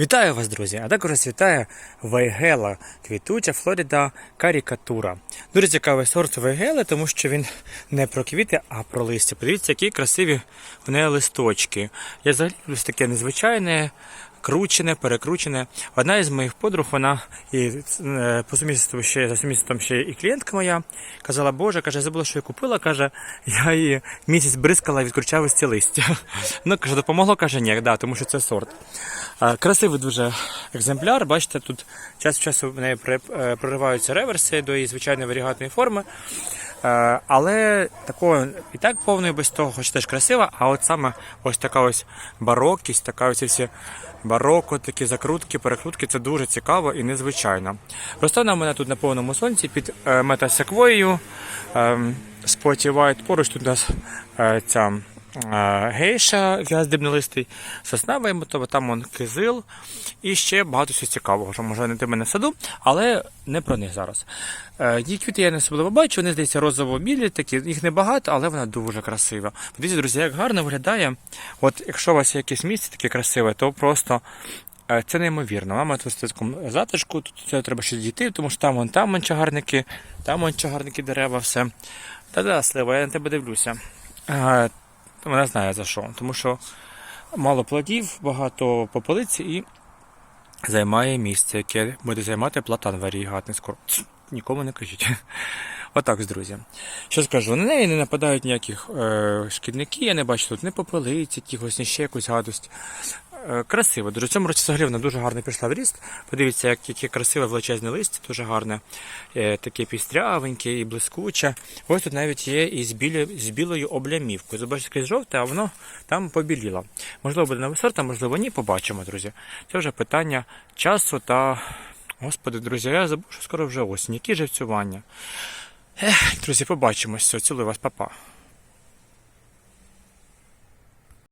Вітаю вас, друзі! А також вас вітає Вайгела, квітуча Флорида карікатура. Дуже цікавий сорт Вайгели, тому що він не про квіти, а про листя. Подивіться, які красиві в неї листочки. Я взагалі люблю таке незвичайне, кручене, перекручене. Одна із моїх подруг, вона і е, по сумісництву ще за сумісництвом ще і клієнтка моя казала, Боже, каже, забула, що я купила. каже, я її місяць бризкала від кручавості листя. Ну, каже, допомогло, каже, ні, да, тому що це сорт. Красивий дуже екземпляр. Бачите, тут час від часу в неї е, прориваються реверси до її звичайної варігатної форми. Е, Але такого і так повної без того, хоч теж красива, а от саме ось така ось барокість, така ось всі бароко, такі закрутки, перекрутки, це дуже цікаво і незвичайно. Росте вона в мене тут на повному сонці під е, метасеквоєю. Споті White. Поруч тут у нас е, ця е, гейша в'яздибнолистий, соснавий мотова, там вон кизил і ще багато всього цікавого, що може не мене в саду, але не про них зараз. Е, Її квіти я не особливо бачу, вони здається розово-білі, такі, їх небагато, але вона дуже красива. Подивіться, друзі, як гарно виглядає. От якщо у вас є якесь місце таке красиве, то просто. е, Це неймовірно. Мама тут в такому затишку, тут це треба ще дійти, тому що там вон там вон чагарники, там вон чагарники дерева, все. Та-да, Слива, я на тебе дивлюся. Вона знає за що. Тому що мало плодів, багато попелиць і займає місце, яке буде займати платан варігатний скоро. Нікому не кажіть. Отак, друзі. Що скажу, на неї не нападають ніяких е, шкідників, я не бачу тут ні попелиць, якихось, ні ще якусь гадость. Е, красиво. Дуже в цьому році взагалі вона дуже гарно пішла в ріст. Подивіться, як, яке красиве величезне листя, дуже гарне, е, таке пістрявеньке і блискуче. Ось тут навіть є і з, білі, з білою облямівкою. Забачите, якесь жовте, а воно там побіліло. Можливо, буде новий сорт, а можливо ні, побачимо, друзі. Це вже питання часу та. Господи, друзі, я забув, що скоро вже осінь. Які живцювання. Ех, друзі, побачимось. Цілую вас, папа.